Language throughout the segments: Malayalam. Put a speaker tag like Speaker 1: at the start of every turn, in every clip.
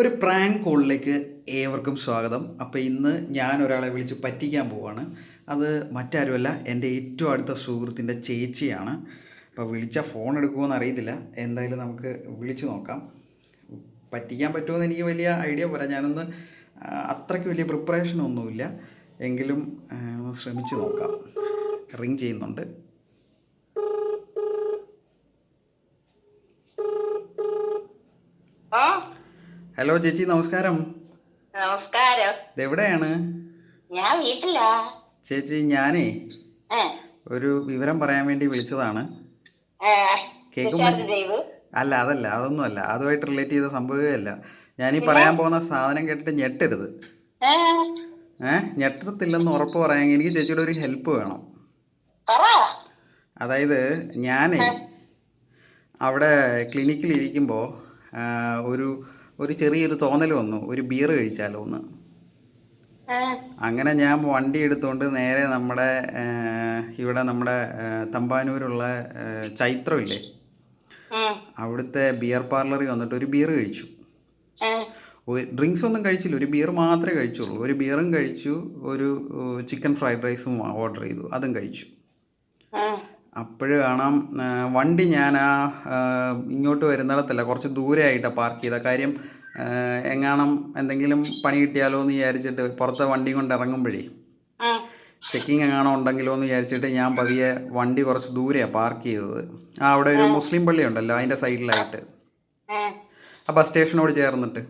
Speaker 1: ഒരു പ്രാങ്ക് കോളിലേക്ക് ഏവർക്കും സ്വാഗതം. അപ്പോൾ ഇന്ന് ഞാൻ ഒരാളെ വിളിച്ച് പറ്റിക്കാൻ പോവാണ്. അത് മറ്റാരുമല്ല എന്റെ ഏറ്റവും അടുത്ത സുഹൃത്തിന്റെ ചേച്ചിയാണ്. അപ്പോൾ വിളിച്ചാൽ ഫോൺ എടുക്കുമോയെന്ന് അറിയത്തില്ല. എന്തായാലും നമുക്ക് വിളിച്ചു നോക്കാം. പറ്റിക്കാൻ പറ്റുമെന്ന് എനിക്ക് വലിയ ഐഡിയ പോരാ. ഞാനൊന്ന് അത്രയ്ക്ക് വലിയ പ്രിപ്പറേഷൻ ഒന്നുമില്ല. എങ്കിലും ശ്രമിച്ചു നോക്കാം. റിങ് ചെയ്യുന്നുണ്ട്
Speaker 2: ഓ
Speaker 1: ഹലോ ചേച്ചി നമസ്കാരം.
Speaker 2: നമസ്കാരം.
Speaker 1: എവിടെയാണ്
Speaker 2: ഞാൻ വീട്ടിലാ.
Speaker 1: ചേച്ചി ഞാനേ ഒരു വിവരം പറയാൻ വേണ്ടി വിളിച്ചതാണ്. അല്ല അതല്ല അതൊന്നും അല്ല അതുമായിട്ട് റിലേറ്റ് ചെയ്ത സംഭവമേ അല്ല. ഞാനീ പറയാൻ പോകുന്ന സാധനം കേട്ടിട്ട് ഞെട്ടരുത്.
Speaker 2: ഏ,
Speaker 1: ഏ? ഞെട്ടത്തില്ലെന്ന് ഉറപ്പ് പറയാൻ എനിക്ക് ചേച്ചിയുടെ ഒരു ഹെൽപ്പ് വേണം. അതായത് ഞാനേ അവിടെ ക്ലിനിക്കിൽ ഇരിക്കുമ്പോൾ ഒരു ഒരു ചെറിയൊരു തോന്നൽ വന്നു. ഒരു ബിയർ കഴിച്ചാലോ ഒന്ന് അങ്ങനെ ഞാൻ വണ്ടി എടുത്തുകൊണ്ട് നേരെ നമ്മുടെ ഇവിടെ നമ്മുടെ തമ്പാനൂരുള്ള ചൈത്രമില്ലേ? അവിടുത്തെ ബിയർ പാർലറിൽ വന്നിട്ട് ഒരു ബിയർ കഴിച്ചു. ഡ്രിങ്ക്സ് ഒന്നും കഴിച്ചില്ല. ഒരു ബിയർ മാത്രമേ കഴിച്ചുള്ളൂ. ഒരു ബിയറും കഴിച്ചു. ഒരു ചിക്കൻ ഫ്രൈഡ് റൈസും ഓർഡർ ചെയ്തു. അതും കഴിച്ചു. അപ്പോഴ് കാണാം വണ്ടി ഞാൻ ആ ഇങ്ങോട്ട് വരുന്നിടത്തല്ല കുറച്ച് ദൂരെ ആയിട്ടാണ് പാർക്ക് ചെയ്ത കാര്യം. എങ്ങാണം എന്തെങ്കിലും പണി കിട്ടിയാലോ എന്ന് വിചാരിച്ചിട്ട് പുറത്തെ വണ്ടി കൊണ്ട് ഇറങ്ങുമ്പോഴേ ചെക്കിങ് എങ്ങാണോ ഉണ്ടെങ്കിലോ എന്ന് വിചാരിച്ചിട്ട് ഞാൻ പതിയെ വണ്ടി കുറച്ച് ദൂരെയാണ് പാർക്ക് ചെയ്തത്. ആ അവിടെ ഒരു മുസ്ലിം പള്ളി ഉണ്ടല്ലോ അതിന്റെ സൈഡിലായിട്ട്. ആ. ബസ് സ്റ്റേഷനോട് ചേർന്നിട്ട്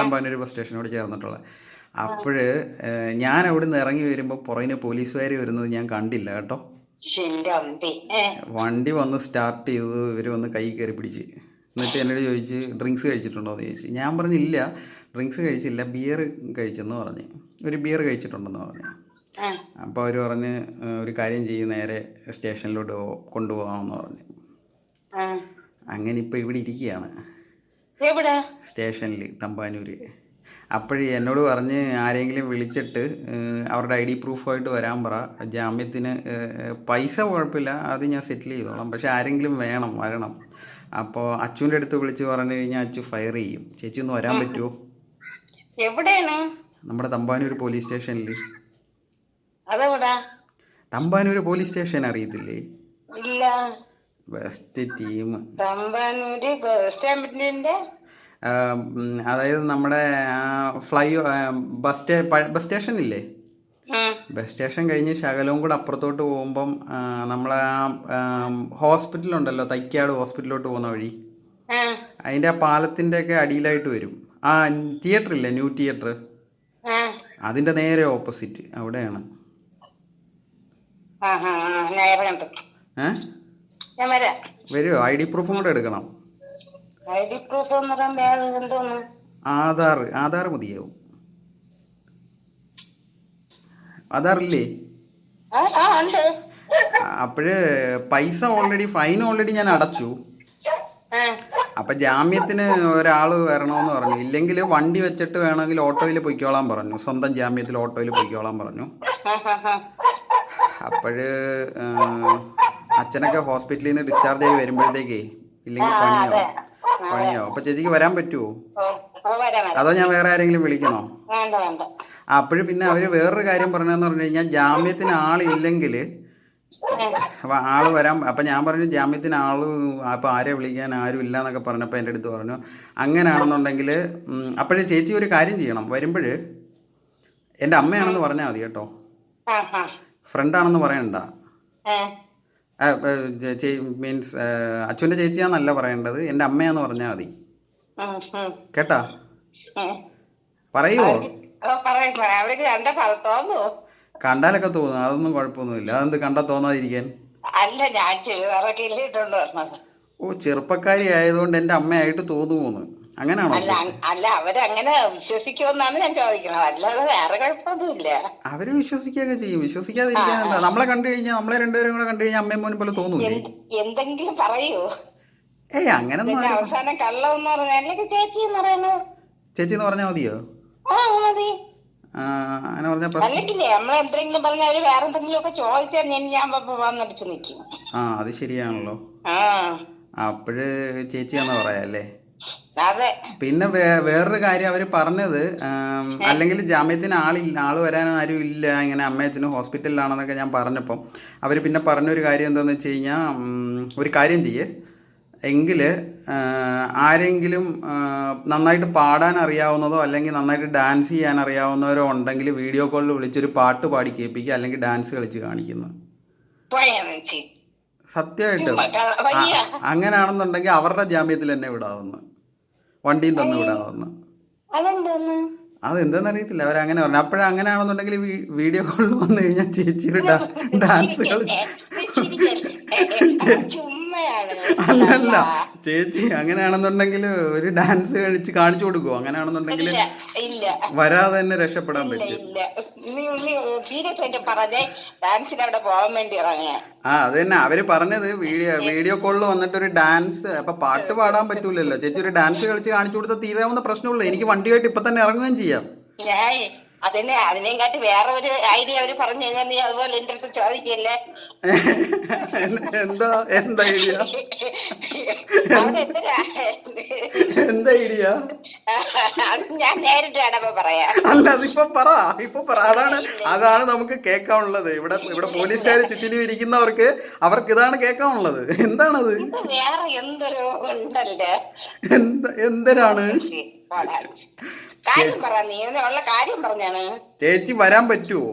Speaker 1: തമ്പാനൂർ ബസ് സ്റ്റേഷനോട് ചേർന്നിട്ടുള്ള. അപ്പോൾ ഞാൻ അവിടെ നിന്ന് ഇറങ്ങി വരുമ്പോൾ പുറകിന് പോലീസുകാർ വരുന്നത് ഞാൻ കണ്ടില്ല കേട്ടോ. വണ്ടി വന്ന് സ്റ്റാർട്ട് ചെയ്തത് ഇവർ വന്ന് കൈ കയറി പിടിച്ച്. എന്നിട്ട് എന്നോട് ചോദിച്ച് ഡ്രിങ്ക്സ് കഴിച്ചിട്ടുണ്ടോ? എന്ന് ചോദിച്ചു. ഞാൻ പറഞ്ഞില്ല ഡ്രിങ്ക്സ് കഴിച്ചില്ല ബിയർ കഴിച്ചെന്ന് പറഞ്ഞ്. ഒരു ബിയർ കഴിച്ചിട്ടുണ്ടെന്ന് പറഞ്ഞു. അപ്പോൾ അവർ പറഞ്ഞ് ഒരു കാര്യം ചെയ്യും നേരെ സ്റ്റേഷനിലോട്ട് കൊണ്ടുപോകാമെന്ന് പറഞ്ഞു. അങ്ങനെ ഇപ്പോൾ ഇവിടെ ഇരിക്കുകയാണ്. സ്റ്റേഷനിൽ തമ്പാനൂര്. അപ്പോഴേ എന്നോട് പറഞ്ഞ് ആരെങ്കിലും വിളിച്ചിട്ട് അവരുടെ ഐ ഡി പ്രൂഫായിട്ട് വരാൻ പറ. ജാമ്യത്തിന് പൈസ കുഴപ്പമില്ല അത് ഞാൻ സെറ്റിൽ ചെയ്തോളാം. പക്ഷെ ആരെങ്കിലും വേണം വരണം. അപ്പോൾ അച്ചുവിന്റെ അടുത്ത് വിളിച്ച് പറഞ്ഞു കഴിഞ്ഞാൽ അച്ചു ഫയർ ചെയ്യും. ചേച്ചി ഒന്ന് വരാൻ പറ്റുമോ
Speaker 2: എവിടെയാണ്?
Speaker 1: നമ്മുടെ തമ്പാനൂർ പോലീസ് സ്റ്റേഷനിൽ
Speaker 2: അതെവിടാ?
Speaker 1: തമ്പാനൂർ പോലീസ് സ്റ്റേഷൻ അറിയത്തില്ലേ?
Speaker 2: ഇല്ല.
Speaker 1: ബെസ്റ്റ് ടീം
Speaker 2: തമ്പാനൂര് ബസ് സ്റ്റാൻഡിന്റെ
Speaker 1: അതായത് നമ്മുടെ ഫ്ലൈ ബസ് ബസ് സ്റ്റേഷൻ ഇല്ലേ? ബസ് സ്റ്റേഷൻ കഴിഞ്ഞ് ശകലവും കൂടെ അപ്പുറത്തോട്ട് പോകുമ്പം നമ്മളെ ഉണ്ടല്ലോ തൈക്കാട് ഹോസ്പിറ്റലിലോട്ട് പോകുന്ന വഴി. അതിന്റെ ആ പാലത്തിന്റെ ഒക്കെ അടിയിലായിട്ട് വരും. ആ തിയേറ്റർ ഇല്ലേ ന്യൂ തിയേറ്റർ? അതിന്റെ നേരെ ഓപ്പോസിറ്റ് അവിടെയാണ്. വരുമോ ഐ ഡി പ്രൂഫും കൂടെ എടുക്കണം. ആധാർ ആധാർ മതിയാവും.
Speaker 2: ഉണ്ട്.
Speaker 1: അപ്പോഴ് പൈസ ഓൾറെഡി ഫൈൻ ഓൾറെഡി ഞാൻ അടച്ചു. അപ്പൊ ജാമ്യത്തിന് ഒരാൾ വരണമെന്ന് പറഞ്ഞു. ഇല്ലെങ്കിൽ വണ്ടി വെച്ചിട്ട് വേണമെങ്കിൽ ഓട്ടോയിൽ പൊയ്ക്കോളാൻ പറഞ്ഞു. സ്വന്തം ജാമ്യത്തിൽ ഓട്ടോയിൽ പൊയ്ക്കോളാൻ പറഞ്ഞു. അപ്പോൾ അച്ഛനൊക്കെ ഹോസ്പിറ്റലിൽ നിന്ന് ഡിസ്ചാർജ് ആയി വരുമ്പോഴത്തേക്കേ ഇല്ലെങ്കിൽ പണിയോ പണിയോ അപ്പൊ ചേച്ചിക്ക് വരാൻ പറ്റുമോ അതോ ഞാൻ വേറെ ആരെങ്കിലും വിളിക്കണോ? അപ്പോഴും പിന്നെ അവർ വേറൊരു കാര്യം പറഞ്ഞതെന്ന് പറഞ്ഞു കഴിഞ്ഞാൽ ജാമ്യത്തിന് ആളില്ലെങ്കിൽ ആൾ വരാൻ അപ്പൊ ഞാൻ പറഞ്ഞു ജാമ്യത്തിന് ആൾ അപ്പൊ ആരെ വിളിക്കാൻ ആരും ഇല്ല എന്നൊക്കെ പറഞ്ഞപ്പോൾ എന്റെ അടുത്ത് പറഞ്ഞു. അങ്ങനെയാണെന്നുണ്ടെങ്കിൽ അപ്പോഴേ ചേച്ചി ഒരു കാര്യം ചെയ്യണം. വരുമ്പോൾ എന്റെ അമ്മയാണെന്ന് പറഞ്ഞാൽ മതി കേട്ടോ. ഫ്രണ്ടാണെന്ന് പറയണ്ട. മീൻസ് അച്ഛന്റെ ചേച്ചിയാന്നല്ല പറയേണ്ടത്. എന്റെ അമ്മയാന്ന് പറഞ്ഞാൽ മതി. കേട്ടാ. പറയുമോ കണ്ടാലൊക്കെ തോന്നും. അതൊന്നും കുഴപ്പമൊന്നുമില്ല. അതെന്ത് കണ്ടാ തോന്നാതിരിക്കാൻ?
Speaker 2: അല്ല ഞാൻ ചുരിദാറൊക്കെ ഇല്ലിട്ടുണ്ട്
Speaker 1: ഓ ചെറുപ്പക്കാരി ആയതുകൊണ്ട് എന്റെ അമ്മയായിട്ട് തോന്നുമോന്ന് അങ്ങനെയാണോ
Speaker 2: അല്ല അവരങ്ങനെ വിശ്വസിക്കുമെന്നാണ് ഞാൻ ചോദിക്കുന്നത് അല്ലാതെ വേറെ കുഴപ്പമൊന്നുമില്ല.
Speaker 1: അവർ വിശ്വസിക്കുകയൊക്കെ ചെയ്യും. വിശ്വസിക്കാതിരിക്കാനല്ല നമ്മളെ കണ്ടു കഴിഞ്ഞാൽ നമ്മളെ രണ്ടുപേരും കൂടെ കണ്ടു കഴിഞ്ഞാൽ അമ്മയും മോനും പോലെ തോന്നൂലേ?
Speaker 2: എന്തെങ്കിലും പറയൂ.
Speaker 1: ഏയ് അങ്ങനെ
Speaker 2: അവസാനം കള്ളമെന്ന് പറഞ്ഞാൽ ചേച്ചി എന്ന് പറയുന്നത്?
Speaker 1: ചേച്ചി എന്ന് പറഞ്ഞാൽ മതിയോ? അങ്ങനെ പറഞ്ഞ പ്രശ്നം. ആ അത് ശരിയാണല്ലോ. അപ്പോഴ് ചേച്ചിയാന്ന് പറയാല്ലേ? പിന്നെ വേറൊരു കാര്യം അവർ പറഞ്ഞത് അല്ലെങ്കിൽ ജാമ്യത്തിന് ആളില്ല ആൾ വരാൻ ആരും ഇല്ല ഇങ്ങനെ അമ്മയച്ഛനും ഹോസ്പിറ്റലിലാണെന്നൊക്കെ ഞാൻ പറഞ്ഞപ്പം അവർ പിന്നെ പറഞ്ഞൊരു കാര്യം എന്താന്ന് വെച്ച് കഴിഞ്ഞാൽ ഒരു കാര്യം ചെയ്യേ. എങ്കിൽ ആരെങ്കിലും നന്നായിട്ട് പാടാൻ അറിയാവുന്നതോ അല്ലെങ്കിൽ നന്നായിട്ട് ഡാൻസ് ചെയ്യാൻ അറിയാവുന്നവരോ ഉണ്ടെങ്കിൽ വീഡിയോ കോളിൽ വിളിച്ചൊരു പാട്ട് പാടി കേൾപ്പിക്കുക അല്ലെങ്കിൽ ഡാൻസ് കളിച്ച് കാണിക്കുന്നു. സത്യമായിട്ട് അങ്ങനെയാണെന്നുണ്ടെങ്കിൽ അവരുടെ ജാമ്യത്തിൽ തന്നെ വിടാവുന്നു. വണ്ടിയും തന്നു വിടാവുന്നു.
Speaker 2: അതെന്തോന്ന്?
Speaker 1: അറിയത്തില്ല അങ്ങനെ പറഞ്ഞു. അപ്പോഴും അങ്ങനെയാണെന്നുണ്ടെങ്കിൽ വീഡിയോ കോളിൽ വന്നു കഴിഞ്ഞാൽ ചേച്ചിയുടെ ഡാൻസ് കളിച്ച് അല്ലല്ല. ചേച്ചി അങ്ങനെയാണെന്നുണ്ടെങ്കിൽ ഒരു ഡാൻസ് കളിച്ച് കാണിച്ചു കൊടുക്കുവോ? അങ്ങനെയാണെന്നുണ്ടെങ്കിൽ വരാതെ തന്നെ രക്ഷപ്പെടാൻ പറ്റും. ആ അത് തന്നെ. അവർ പറഞ്ഞത് വീഡിയോ വീഡിയോ കോളിൽ വന്നിട്ട് ഒരു ഡാൻസ് അപ്പൊ പാട്ട് പാടാൻ പറ്റൂലല്ലോ. ചേച്ചി ഒരു ഡാൻസ് കളിച്ച് കാണിച്ചു കൊടുത്താൽ തീരാവുന്ന പ്രശ്നമുള്ളൂ. എനിക്ക് വണ്ടിയായിട്ട് ഇപ്പൊ തന്നെ ഇറങ്ങുകയും ചെയ്യാം.
Speaker 2: അതിനെ അതിനെയും വേറെ ഒരു ഐഡിയ അവർ പറഞ്ഞു കഴിഞ്ഞാൽ നീ അതുപോലെ എന്റെ അടുത്ത് ചോദിക്കല്ലേ?
Speaker 1: എന്താ എന്താ ഐഡിയ? എന്താ ഐഡിയ?
Speaker 2: അത് ഞാൻ നേരിട്ടാണ് അപ്പൊ പറയാം.
Speaker 1: അല്ല അതിപ്പോ പറ ഇപ്പൊ പറ. അതാണ് അതാണ് നമുക്ക് കേൾക്കാനുള്ളത്. ഇവിടെ ഇവിടെ പോലീസുകാർ ചുറ്റിലും ഇരിക്കുന്നവർക്ക് അവർക്ക് ഇതാണ് കേൾക്കാനുള്ളത്. എന്താണത്?
Speaker 2: വേറെ എന്തൊരു ഉണ്ടല്ലേ?
Speaker 1: എന്താ എന്തരാണ്.
Speaker 2: കാര്യം പറ. നീ ഉള്ള കാര്യം പറഞ്ഞാണ്.
Speaker 1: ചേച്ചി വരാൻ പറ്റുമോ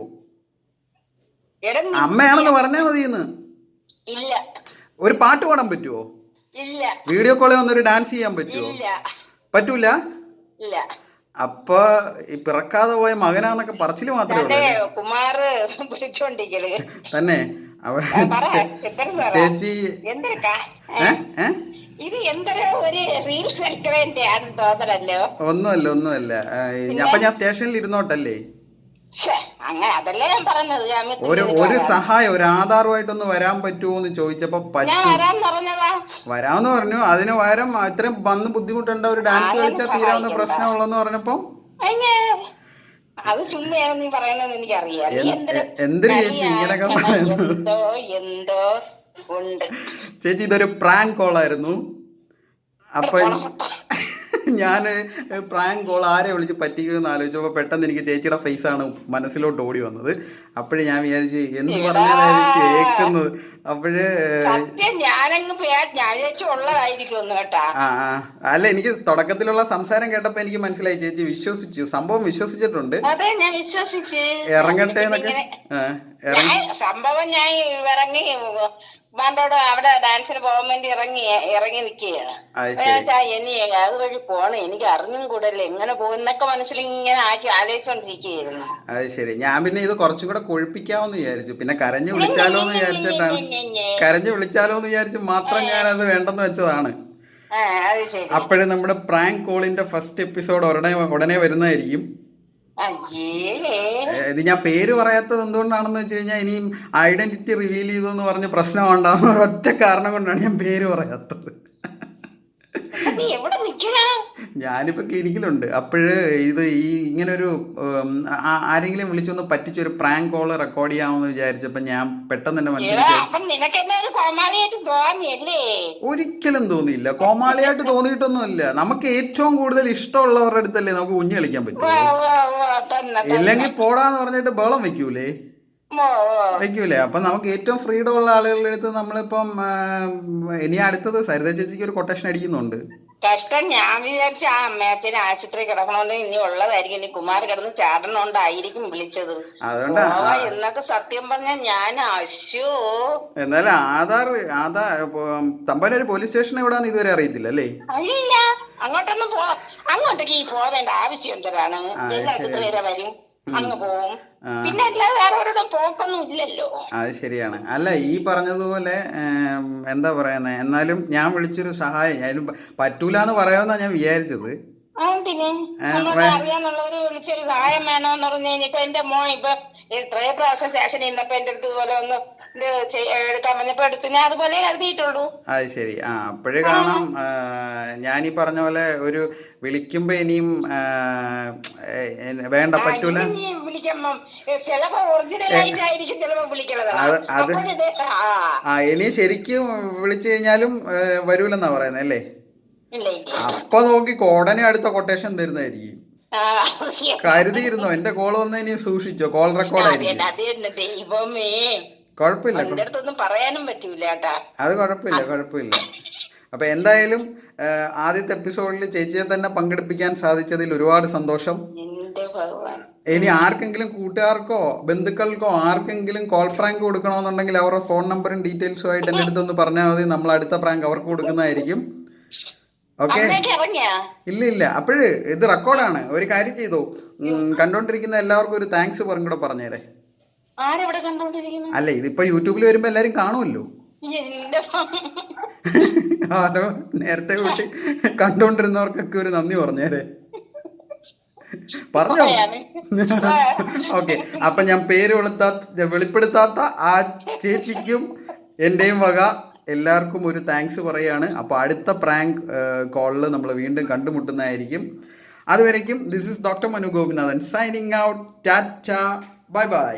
Speaker 1: അമ്മയാണെന്ന് പറഞ്ഞാ മതി
Speaker 2: ഇല്ല.
Speaker 1: ഒരു പാട്ട് പാടാൻ പറ്റുമോ
Speaker 2: ഇല്ല.
Speaker 1: വീഡിയോ കോളിൽ വന്നൊരു ഡാൻസ് ചെയ്യാൻ പറ്റുമോ പറ്റൂല?
Speaker 2: ഇല്ല.
Speaker 1: അപ്പൊ ഈ പിറക്കാതെ പോയ മകനാന്നൊക്കെ പറച്ചിൽ മാത്രമേ
Speaker 2: കുമാറ് വിളിച്ചോണ്ടിരിക്കൽ
Speaker 1: തന്നെ. അവ ചേച്ചി ഒന്നുമല്ല ഒന്നുമല്ല. അപ്പൊ ഞാൻ സ്റ്റേഷനിൽ ഇരുന്നോട്ടല്ലേ? ഒരു ഒരു. സഹായം ഒരു ആധാറുമായിട്ടൊന്ന് വരാൻ പറ്റുമോ എന്ന് ചോദിച്ചപ്പോ വരാമെന്ന് പറഞ്ഞു. അതിന് പകരം ഇത്രയും വന്ന് ബുദ്ധിമുട്ടുണ്ട് ഒരു ഡാൻസ് കളിച്ചാൽ തീരാവുന്ന. പ്രശ്നമുള്ളെന്ന് പറഞ്ഞപ്പോ?
Speaker 2: അത് ചുമ്മയാണ് നീ പറയുന്നത് എനിക്കറിയാം.
Speaker 1: എന്ത്-
Speaker 2: എന്തൊരു
Speaker 1: എന്തിന് ചേച്ചി ഇങ്ങനൊക്കെ
Speaker 2: എന്തോ എന്തോ ഉണ്ട്.
Speaker 1: ചേച്ചി ഇതൊരു പ്രാങ്ക് കോളായിരുന്നു. അപ്പൊ ഞാൻ പ്രാങ്ക് കോൾ ആരെ വിളിച്ച് പറ്റിക്കുമെന്ന് ആലോചിച്ചപ്പോൾ പെട്ടെന്ന് എനിക്ക് ചേച്ചിയുടെ ഫേസ് ആണ് മനസ്സിലോട്ട് ഓടി വന്നത്. അപ്പോഴേ ഞാൻ വിചാരിച്ച് എന്ത് പറഞ്ഞാലും കേൾക്കുന്നത്. അപ്പോഴ് അല്ല എനിക്ക് തുടക്കത്തിലുള്ള സംസാരം കേട്ടപ്പോ എനിക്ക് മനസ്സിലായി ചേച്ചി വിശ്വസിച്ചു. സംഭവം വിശ്വസിച്ചിട്ടുണ്ട്. ഇറങ്ങട്ടെ എന്നൊക്കെ.
Speaker 2: സംഭവം ഞാൻ ഇറങ്ങി ബാൻഡോട് അവിടെ ഡാൻസിന് പോകാൻ വേണ്ടി ഇറങ്ങി ഇറങ്ങി നിൽക്കുകയാണ് വെച്ചാ ഇനി അതുവഴി പോണം. എനിക്ക് അറിഞ്ഞും കൂടല്ലേ എങ്ങനെ പോകുന്നൊക്കെ മനസ്സിൽ ഇങ്ങനെ ആക്കി ആലോചിച്ചോണ്ടിരിക്കുകയായിരുന്നു.
Speaker 1: അത് ശരി. ഞാൻ പിന്നെ ഇത് കുറച്ചും കൂടെ കൊഴുപ്പിക്കാമെന്ന് വിചാരിച്ചു. പിന്നെ കരഞ്ഞു വിളിച്ചാലോ എന്ന് വിചാരിച്ചിട്ടാണ് കരഞ്ഞു വിളിച്ചാലോ എന്ന് വിചാരിച്ചു മാത്രം ഞാൻ അത് വേണ്ടെന്ന് വെച്ചതാണ്. അപ്പോഴേ നമ്മുടെ പ്രാങ്ക് കോളിന്റെ ഫസ്റ്റ് എപ്പിസോഡ് ഉടനെ ഉടനെ വരുന്നതായിരിക്കും. ഇത് ഞാൻ പേര് പറയാത്തത് എന്തുകൊണ്ടാണെന്ന് വെച്ച് കഴിഞ്ഞാൽ ഇനിയും ഐഡന്റിറ്റി റിവീൽ ചെയ്തു എന്ന് പറഞ്ഞ് പ്രശ്നമുണ്ടാകുന്ന ഒരൊറ്റ കാരണം കൊണ്ടാണ് ഞാൻ പേര് പറയാത്തത്. ഞാനിപ്പോൾ ക്ലിനിക്കിലുണ്ട്. അപ്പോഴ് ഇത് ഈ ഇങ്ങനൊരു ആരെങ്കിലും വിളിച്ചൊന്ന് പറ്റിച്ചൊരു പ്രാങ്ക് കോൾ റെക്കോർഡ് ചെയ്യാമെന്ന് വിചാരിച്ചപ്പോൾ ഞാൻ പെട്ടെന്ന്
Speaker 2: തന്നെ
Speaker 1: ഒരിക്കലും തോന്നിയില്ല. കോമാളിയായിട്ട് തോന്നിയിട്ടൊന്നുമില്ല. നമുക്ക് ഏറ്റവും കൂടുതൽ ഇഷ്ടമുള്ളവരുടെ അടുത്തല്ലേ നമുക്ക് കുഞ്ഞു കളിക്കാൻ പറ്റും. ഇല്ലെങ്കിൽ പോടാന്ന് പറഞ്ഞിട്ട് ബഹളം വെക്കൂലേ. വെക്കൂലേ. അപ്പൊ നമുക്ക് ഏറ്റവും ഫ്രീഡം ഉള്ള ആളുകളുടെ അടുത്ത് നമ്മളിപ്പം ഇനി അടുത്തത് സരിത ചേച്ചിക്ക് ഒരു കൊട്ടേഷൻ അടിക്കുന്നുണ്ട്.
Speaker 2: കഷ്ടം ഞാൻ വിചാരിച്ച ആ അമ്മയച്ഛന് ആശുപത്രി കിടക്കണോണ്ട് ഇനി ഉള്ളതായിരിക്കും. ഇനി കുമാർ കിടന്ന് ചാടണോണ്ടായിരിക്കും വിളിച്ചത്. എന്നൊക്കെ സത്യം പറഞ്ഞ ഞാൻ അശോ
Speaker 1: എന്നാലും ആധാർ ആധാർ തമ്പാനൂർ പോലീസ് സ്റ്റേഷൻ എവിടാന്ന് ഇതുവരെ അറിയത്തില്ല അല്ലേ?
Speaker 2: അല്ല അങ്ങോട്ടൊന്നും പോ അങ്ങോട്ടേക്ക് ഈ പോവേണ്ട ആവശ്യം എന്തരാണ്? ആശുപത്രി വരെ വരും. അങ്ങ് പോവും. പിന്നെ അല്ലാതെ വേറെ ഒരിടം പോക്കൊന്നും ഇല്ലല്ലോ.
Speaker 1: അത് ശരിയാണ്. അല്ല ഈ പറഞ്ഞതുപോലെ എന്താ പറയുന്നത് എന്നാലും ഞാൻ വിളിച്ചൊരു സഹായം ഞാൻ പറ്റൂല എന്ന് പറയാമെന്നാ ഞാൻ വിചാരിച്ചത്.
Speaker 2: അറിയാന്നുള്ളവര് വിളിച്ചൊരു സഹായം വേണോന്ന് പറഞ്ഞു കഴിഞ്ഞപ്പോ എന്റെ മോൻ ഇപ്പൊ ഇത്രയും പ്രാവശ്യം സ്റ്റേഷനിൽ ഇന്നപ്പൊ എന്റെ അടുത്ത് ഇതുപോലെ ഒന്ന് എടുക്കാൻ പറഞ്ഞപ്പോ എടുത്ത് ഞാൻ അതുപോലെ കരുതിയിട്ടുള്ളൂ
Speaker 1: അത് ശരി. ആ അപ്പോഴേ കാണാം. ഞാൻ ഈ പറഞ്ഞ പോലെ ഒരു വിളിക്കുമ്പോ ഇനിയും വേണ്ട പറ്റൂല. അത്
Speaker 2: ആ.
Speaker 1: ഇനി ശരിക്കും വിളിച്ചു കഴിഞ്ഞാലും വരൂലെന്നാ പറയുന്നത് അല്ലേ? അപ്പൊ നോക്കി ഉടനെ അടുത്ത കൊട്ടേഷൻ തരുന്നതായിരിക്കും. കരുതിയിരുന്നു? എന്റെ കോൾ വന്ന് ഇനി സൂക്ഷിച്ചോ? കോൾ റെക്കോർഡ് ആയിരിക്കും. കുഴപ്പമില്ല.
Speaker 2: എന്റെ അടുത്തൊന്നും പറയാനും പറ്റൂല കേട്ടാ.
Speaker 1: അത് കുഴപ്പമില്ല കുഴപ്പമില്ല. അപ്പൊ എന്തായാലും ആദ്യത്തെ എപ്പിസോഡിൽ ചേച്ചിയെ തന്നെ പങ്കെടുപ്പിക്കാൻ സാധിച്ചതിൽ ഒരുപാട് സന്തോഷം.
Speaker 2: എന്റെ
Speaker 1: ഇനി ആർക്കെങ്കിലും കൂട്ടുകാർക്കോ ബന്ധുക്കൾക്കോ ആർക്കെങ്കിലും കോൾ പ്രാങ്ക് കൊടുക്കണമെന്നുണ്ടെങ്കിൽ അവരുടെ ഫോൺ നമ്പറും ഡീറ്റെയിൽസും ആയിട്ട് എന്റെ അടുത്തൊന്ന് പറഞ്ഞാൽ മതി. നമ്മൾ അടുത്ത പ്രാങ്ക് അവർക്ക് കൊടുക്കുന്നതായിരിക്കും. ഓക്കെ? ഇല്ല ഇല്ല. അപ്പോഴ് ഇത് റെക്കോർഡാണ്. ഒരു കാര്യം ചെയ്തു. കണ്ടോണ്ടിരിക്കുന്ന എല്ലാവർക്കും ഒരു താങ്ക്സ് പറഞ്ഞുകൂടെ കൂടെ പറഞ്ഞേരെ.
Speaker 2: ആരെവിടെ കണ്ടോണ്ടിരിക്കുന്നു?
Speaker 1: അല്ല ഇതിപ്പോ യൂട്യൂബിൽ വരുമ്പോ എല്ലാരും കാണുമല്ലോ ആരോ നേരത്തെ കൂട്ടി കണ്ടോണ്ടിരുന്നവർക്കൊക്കെ ഒരു നന്ദി പറഞ്ഞേരെ. പറഞ്ഞോ? ഓക്കെ അപ്പൊ ഞാൻ പേര് വെളുത്താത്ത വെളിപ്പെടുത്താത്ത ആ ചേച്ചിക്കും എന്റെയും വക എല്ലാവർക്കും ഒരു താങ്ക്സ് പറയാണ് അപ്പോൾ അടുത്ത പ്രാങ്ക് കോളിൽ നമ്മൾ വീണ്ടും കണ്ടുമുട്ടുന്നതായിരിക്കും. അതുവരയ്ക്കും this is doctor Manu Gopinathan signing out tata. Bye bye